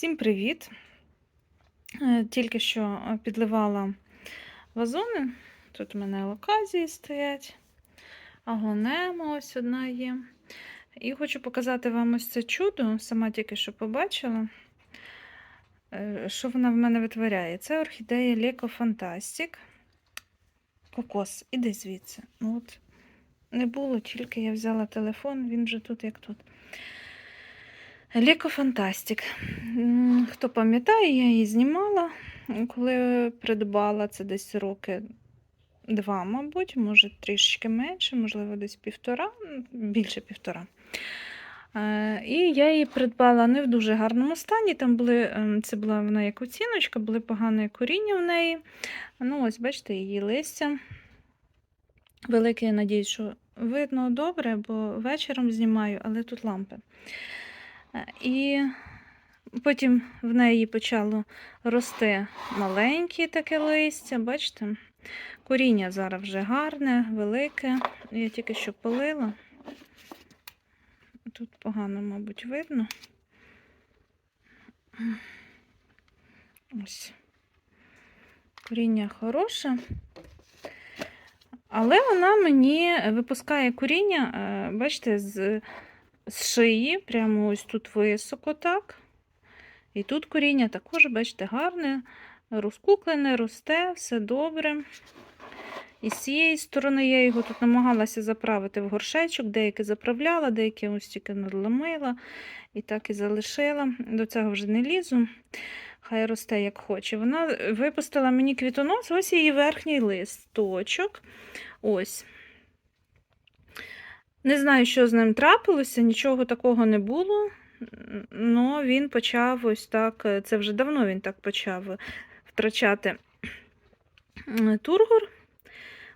Всім привіт! Е, Тільки що е, підливала вазони. Тут у мене локазії стоять, аглонема ось одна є. І хочу показати вам ось це чудо, сама тільки що побачила, е, що вона в мене витворяє. Це орхідея Леко Фантастик. Кокос, іди звідси. Ну, от, не було, тільки я взяла телефон, він вже тут, як тут. Ліко Фантастик. Хто пам'ятає, я її знімала, коли придбала це десь роки два, мабуть, може трішечки менше, можливо, десь півтора, більше півтора. Е, І я її придбала не в дуже гарному стані. Там були, ем, це була вона як оціночка, були погане коріння в неї. Ну, ось, бачите, її листя. Велике, я надіюсь, що видно добре, бо вечором знімаю, але тут лампи. Е, І потім в неї почало рости маленьке таке листя, бачите? Коріння зараз вже гарне, велике. Я тільки що полила. Тут погано, мабуть, видно. Ось. Коріння хороше. Але вона мені випускає коріння, е, бачите, з з шиї, прямо ось тут високо так. І тут коріння також, бачите, гарне, розкуклене, росте, все добре. І з цієї сторони я його тут намагалася заправити в горшечок, деяке заправляла, деяке ось тільки надломила і так і залишила. До цього вже не лізу. Хай росте, як хоче. Вона випустила мені квітонос, ось її верхній листочок. Ось. Не знаю, що з ним трапилося, нічого такого не було. Ну, він почав ось так, е, це вже давно він так почав втрачати м, тургор.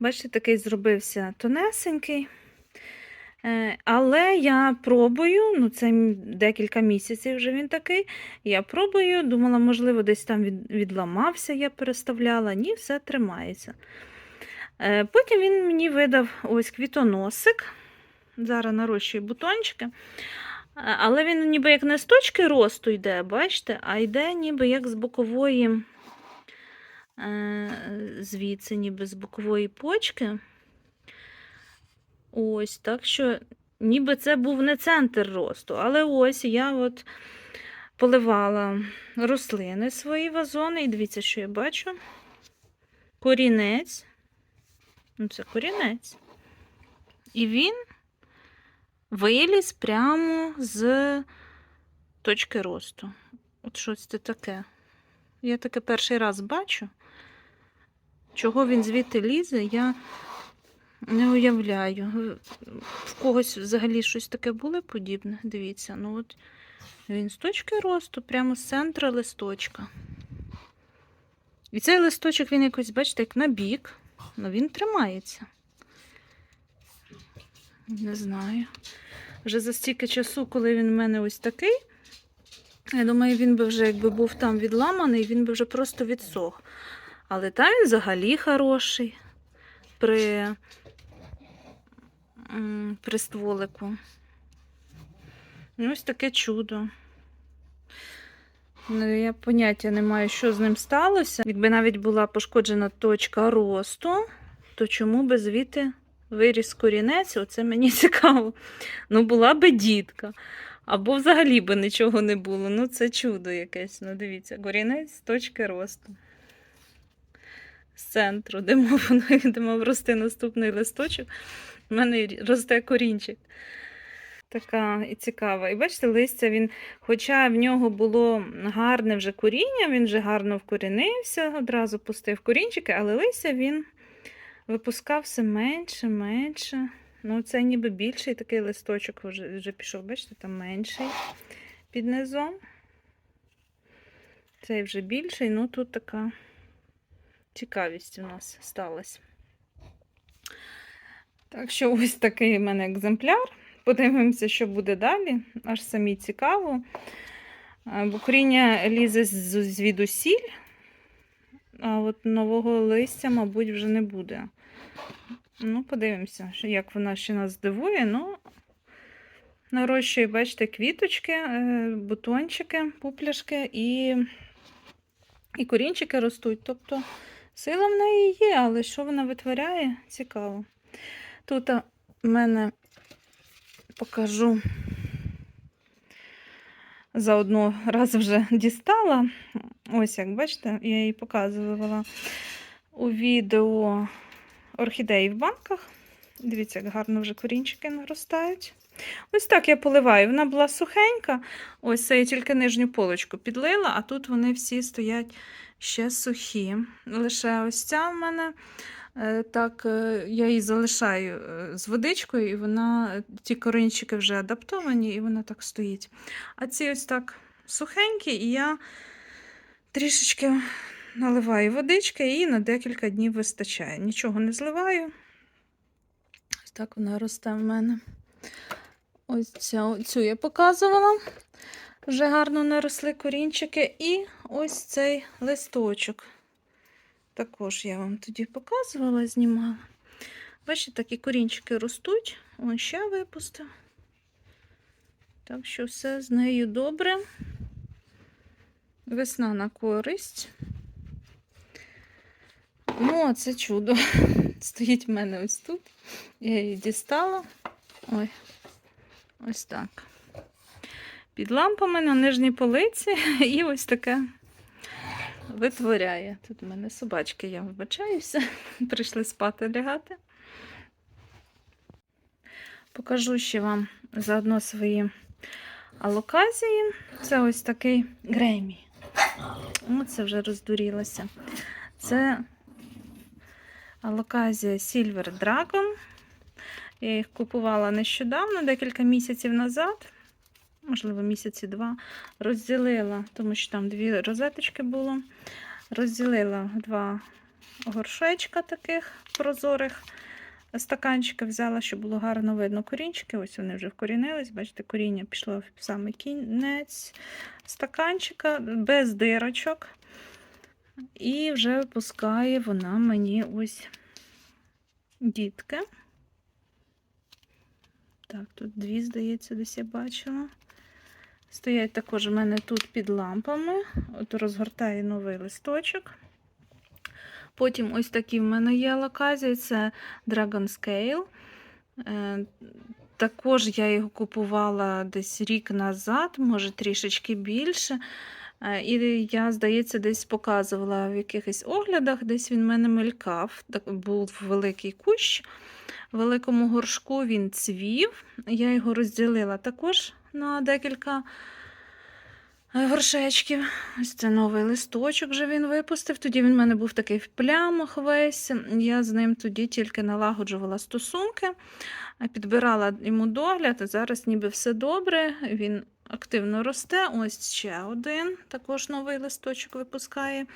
Бачите, такий зробився тонесенький. Е, Але я пробую, ну це декілька місяців вже він такий. Я пробую, думала, можливо, десь там відламався, я переставляла. Ні, все тримається. Е, Потім він мені видав ось квітоносик. Зараз нарощую бутончики. Е, Але він ніби як не з точки росту йде, бачите, а йде ніби як з бокової, е, звідси, ніби з бокової почки. Ось, так що, ніби це був не центр росту. Але ось я от поливала рослини свої вазони, і дивіться, що я бачу. Корінець. Ну, це корінець. І він виліз прямо з точки росту. От щось це таке. Я таке перший раз бачу. Чого він звідти лізе, я не уявляю. В когось взагалі щось таке було подібне. Дивіться, ну от він з точки росту, прямо з центра листочка. І цей листочок, він якось, бачите, як на бік, але він тримається. Не знаю. Вже за стільки часу, коли він в мене ось такий, я думаю, він би вже, якби був там відламаний, він би вже просто відсох. Але там він взагалі хороший при, при стволику. І ось таке чудо. Ну, Я поняття не маю, що з ним сталося. Якби навіть була пошкоджена точка росту, то чому би звідти виріс корінець? Оце мені цікаво. Ну, була би дітка. Або взагалі би нічого не було. Ну, це чудо якесь. Ну, дивіться, корінець з точки росту. З центру, де мав, де мав рости наступний листочок. У мене росте корінчик. Така і цікава. І бачите, листя він, хоча в нього було гарне вже коріння, він вже гарно вкорінився, одразу пустив корінчики, але листя він випускав все менше, менше. Ну, це ніби більший такий листочок вже, вже пішов, бачите, там менший під низом. Цей вже більший, ну тут така цікавість у нас сталася. Так що ось такий в мене екземпляр. Подивимося, що буде далі. Аж самі цікаво. Бо коріння лізе звідусіль, а от нового листя, мабуть, вже не буде. Ну, подивимося, як вона ще нас здивує. Ну, нарощую, бачите, квіточки, е, бутончики, пупляшки і, і корінчики ростуть. Тобто сила в неї є, але що вона витворяє, цікаво. Тут в мене покажу. Заодно раз вже дістала. Ось як бачите, я її показувала у відео орхідеї в банках. Дивіться, як гарно вже корінчики наростають. Ось так я поливаю. Вона була сухенька. Ось це я тільки нижню полочку підлила, а тут вони всі стоять ще сухі. Лише ось ця в мене. е, Так, е, я її залишаю е, з водичкою, і вона, ті корінчики вже адаптовані, і вона так стоїть. А ці ось так сухенькі, і я трішечки наливаю водички і на декілька днів вистачає. Нічого не зливаю. Ось так вона росте в мене. Ось ця, цю я показувала. Вже гарно наросли корінчики. І ось цей листочок. Також я вам тоді показувала, знімала. Бачите, такі корінчики ростуть. Ось ще випустив. Так що все з нею добре. Весна на користь. Ну, а це чудо. Стоїть в мене ось тут. Я її дістала. Ой, ось так. Під лампами на нижній полиці і ось таке витворяє. Тут у мене собачки, я вибачаюся. Прийшли спати лягати. Покажу ще вам заодно свої алоказії. Це ось такий гремі. О, це вже роздурілося. Це алоказія Silver Dragon. Я їх купувала нещодавно, декілька місяців назад, можливо, місяці два. Розділила, тому що там дві розеточки було. Розділила два горшечка таких прозорих стаканчика взяла, щоб було гарно видно корінчики. Ось вони вже вкорінились. Бачите, коріння пішло в самий кінець стаканчика без дирочок. І вже випускає вона мені ось дітки. Так, тут дві, здається, десь я бачила. Стоять також у мене тут під лампами. От розгортає новий листочок. Потім ось такі в мене є локазії, це Dragon Scale. Е, Також я його купувала десь рік назад, може трішечки більше. Е, І я, здається, десь показувала в якихось оглядах, десь він в мене мелькав. Так, був великий кущ. В великому горшку він цвів. Я його розділила також на декілька е, горшечків. Ось це новий листочок вже він випустив. Тоді він в мене був такий в плямах весь. Я з ним тоді тільки налагоджувала стосунки, підбирала йому догляд. Зараз ніби все добре. Він активно росте. Ось ще один, також новий листочок випускає.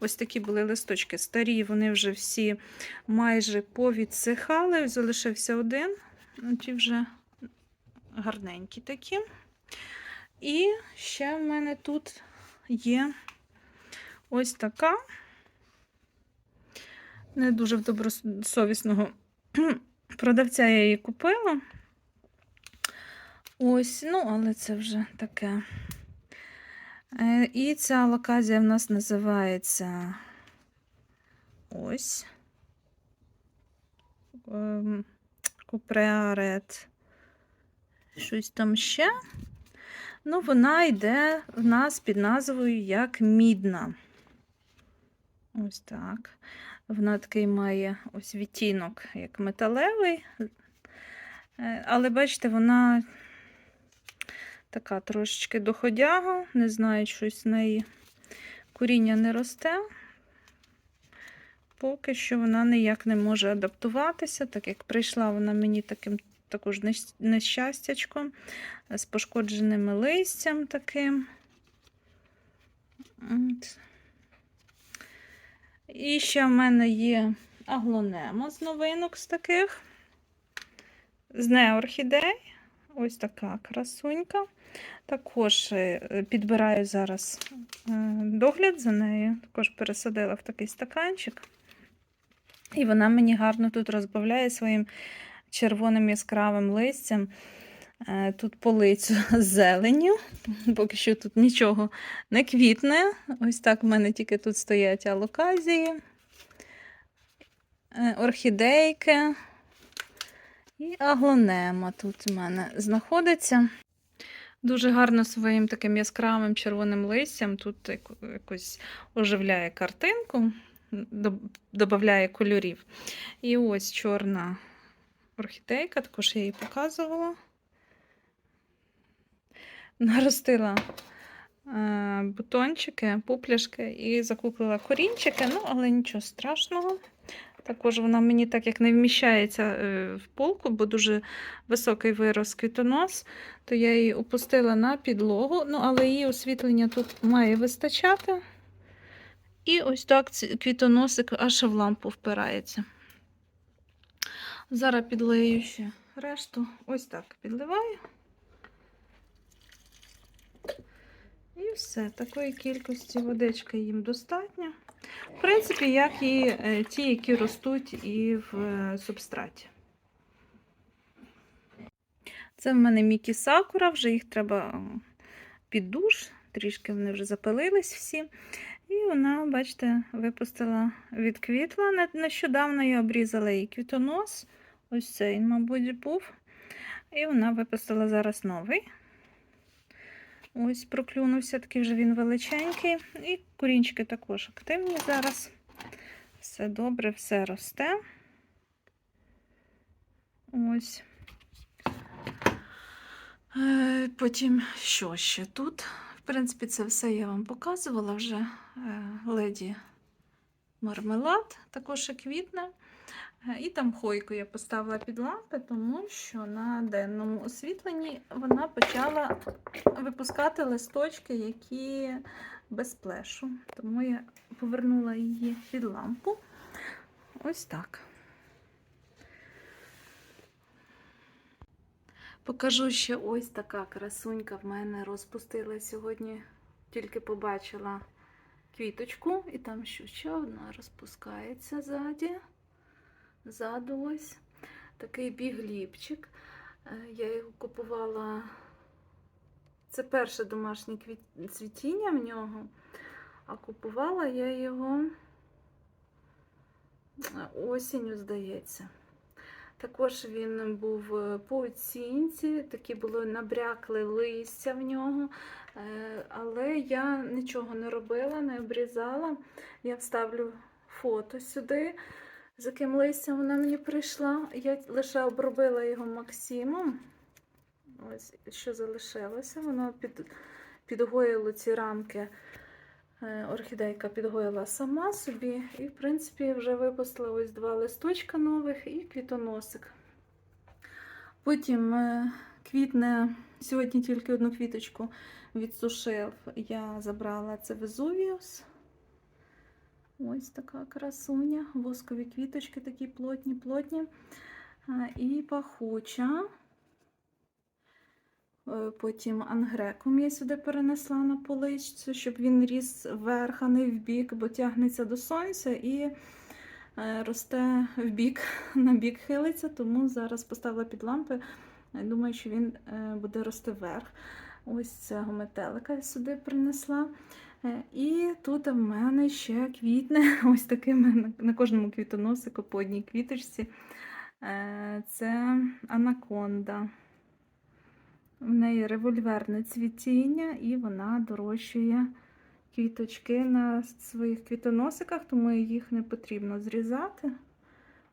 Ось такі були листочки старі, вони вже всі майже повідсихали. Залишився один. Ті вже гарненькі такі. І ще в мене тут є ось така. Не дуже в добросовісного продавця я її купила. Ось, ну, але це вже таке. Е, І ця локазія в нас називається ось. Ем, Купреарет. Щось там ще. Ну, вона йде в нас під назвою як мідна. Ось так. Вона такий має ось відтінок, як металевий. Е, Але бачите, вона така трошечки доходяга. Не знаю, щось в неї коріння не росте. Поки що вона ніяк не може адаптуватися, так як прийшла вона мені таким також нещастячком, е, з пошкодженими листям таким. І ще в мене є аглонема з новинок з таких. З неорхідей. Ось така красунька. Також е, підбираю зараз е, догляд за нею. Також пересадила в такий стаканчик. І вона мені гарно тут розбавляє своїм червоним яскравим листям. е, тут полицю з зеленю. Поки що тут нічого не квітне. Ось так в мене тільки тут стоять алоказії, орхідейки і аглонема тут у мене знаходиться. Дуже гарно своїм таким яскравим червоним листям тут якось оживляє картинку, додає кольорів. І ось чорна орхідейка, також я її показувала. Наростила е, бутончики, пупляшки і закупила корінчики, ну, але нічого страшного. Також вона мені так як не вміщається е, в полку, бо дуже високий вирос квітонос, то я її опустила на підлогу, ну, але її освітлення тут має вистачати. І ось так квітоносик аж в лампу впирається. Зараз підлию ще решту. Ось так підливаю. І все. Такої кількості водички їм достатньо. В принципі, як і е, ті, які ростуть і в е, субстраті. Це в мене Мікі Сакура, вже їх треба під душ, трішки вони вже запилились всі. І вона, бачите, випустила відквітла. Не- Нещодавно я обрізала її квітонос. Ось цей, мабуть, був. І вона випустила зараз новий. Ось проклюнувся, такий вже він величенький. І корінчики також активні зараз. Все добре, все росте. Ось. Е, Потім, що ще тут? В принципі, це все я вам показувала вже. Е, Леді мармелад, також і квітне. Е, І там хойку я поставила під лампи, тому що на денному освітленні вона почала випускати листочки, які без плешу. Тому я повернула її під лампу. Ось так. Покажу ще ось така красунька в мене розпустила сьогодні. Тільки побачила квіточку, і там ще ще одна розпускається ззаді. Ззаду ось такий бігліпчик. Е, Я його купувала. Це перше домашнє цвітіння в нього, а купувала я його е, осінню, здається. Також він був е, по оцінці, такі були набрякли листя в нього. Але я нічого не робила, не обрізала. Я вставлю фото сюди, з яким листям вона мені прийшла. Я лише обробила його Максимом. Ось що залишилося. Воно під, підгоїло ці рамки. Е, Орхідейка підгоїла сама собі, і, в принципі, вже випустила ось два листочка нових і квітоносик. Потім е, квітне, сьогодні тільки одну квіточку відсушив, я забрала це Везувіус. Ось така красуня. Воскові квіточки такі плотні, плотні. І пахуча. Е, Потім ангрекум я сюди перенесла на поличцю, щоб він ріс вверх, а не в бік, бо тягнеться до сонця і е, росте в бік, на бік хилиться, тому зараз поставила під лампи. Думаю, що він е, буде рости вверх. Ось цього метелика я сюди принесла. Е, І тут в мене ще квітне, ось такими на- кожному квітоносику по одній квіточці. Е, Це анаконда. В неї револьверне цвітіння, і вона дорощує квіточки на своїх квітоносиках, тому їх не потрібно зрізати.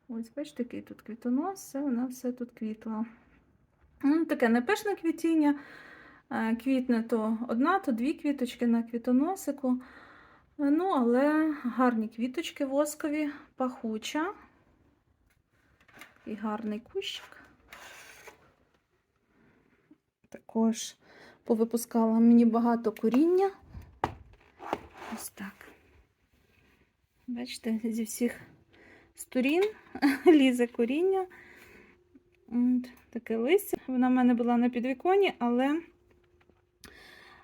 Ось, бачите, який тут квітонос, це вона все тут квітла. Таке непишне квітіння. Е, Квітне то одна, то дві квіточки на квітоносику. Е, Ну, але гарні квіточки воскові, пахуча. І гарний кущик. Також повипускала мені багато коріння. Ось так. Бачите, зі всіх сторін лізе коріння. Таке листя. Вона в мене була на підвіконі, але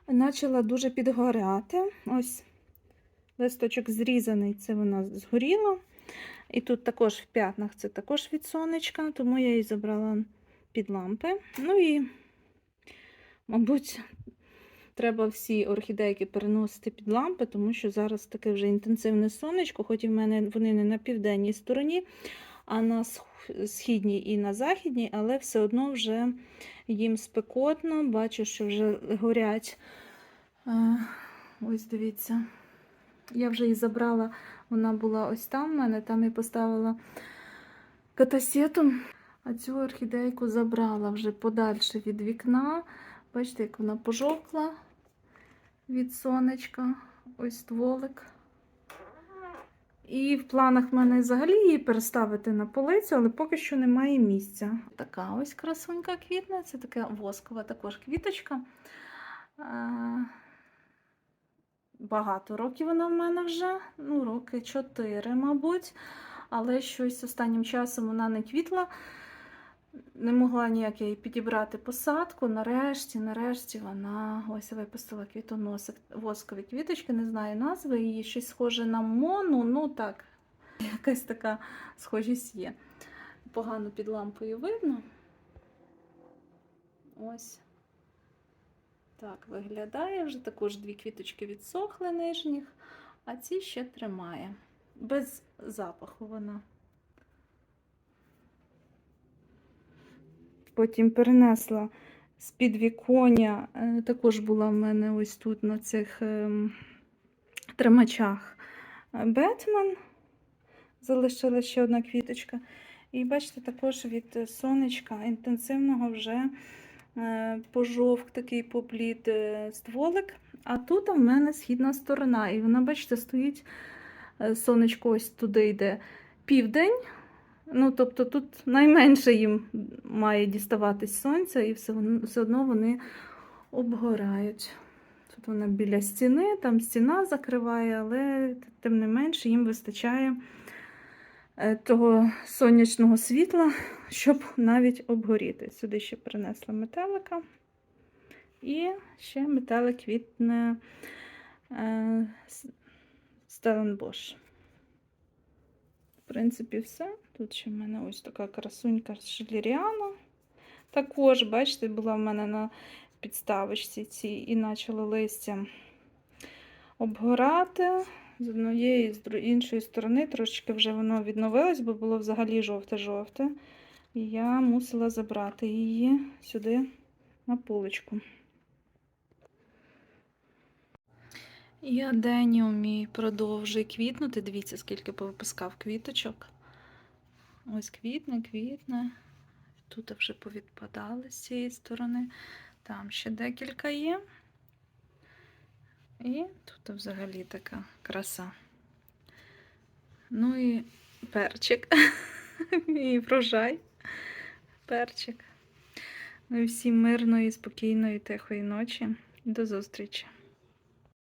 почала дуже підгоряти. Ось листочок зрізаний, це вона згоріла. І тут також в п'ятнах це також від сонечка, тому я її забрала під лампи. Ну і Мабуть, треба всі орхідейки переносити під лампи, тому що зараз таке вже інтенсивне сонечко, хоч і в мене вони не на південній стороні, а на східній і на західній, але все одно вже їм спекотно. Бачу, що вже горять. Ось дивіться. Я вже її забрала, вона була ось там в мене, там і поставила катасету. А цю орхідейку забрала вже подальше від вікна. Бачите, як вона пожовкла від сонечка. Ось стволик. І в планах в мене взагалі її переставити на полицю, але поки що немає місця. Така ось красунька квітна, це така воскова також квіточка. Багато років вона в мене вже, ну, роки 4, мабуть. Але щось останнім часом вона не квітла. Не могла ніяк їй підібрати посадку. Нарешті, нарешті вона ось випустила квітоносик воскові квіточки, не знаю назви. Її щось схоже на мону. Ну так, якась така схожість є. Погано під лампою видно. Ось. Так, виглядає. Вже також дві квіточки відсохли нижніх, а ці ще тримає. Без запаху вона. Потім перенесла з підвіконня, е, також була в мене ось тут на цих ем, тримачах е, Бетмен. Залишила ще одна квіточка. І бачите, також від сонечка інтенсивного вже е, пожовк такий поплід стволик. А тут в мене східна сторона. І вона, бачите, стоїть сонечко ось туди йде південь. Ну, тобто тут найменше їм має діставатись сонця, і все, все одно вони обгорають. Тут вона біля стіни, там стіна закриває, але тим не менше їм вистачає е, того сонячного світла, щоб навіть обгоріти. Сюди ще принесла метелика. І ще метелик квітне е, Стеленбош. В принципі, все. Тут ще в мене ось така красунька шеліріана. Також, бачите, була в мене на підставочці ці і почало листя обгорати. З однієї, з іншої сторони трошечки вже воно відновилось, бо було взагалі жовте-жовте. І я мусила забрати її сюди на поличку. І аденіум мій продовжує квітнути. Дивіться, скільки повипускав квіточок. Ось квітне, квітне. Тут вже повідпадали з цієї сторони. Там ще декілька є. І тут взагалі така краса. Ну і перчик. І врожай. Перчик. Ну і всім мирної, спокійної, тихої ночі. До зустрічі!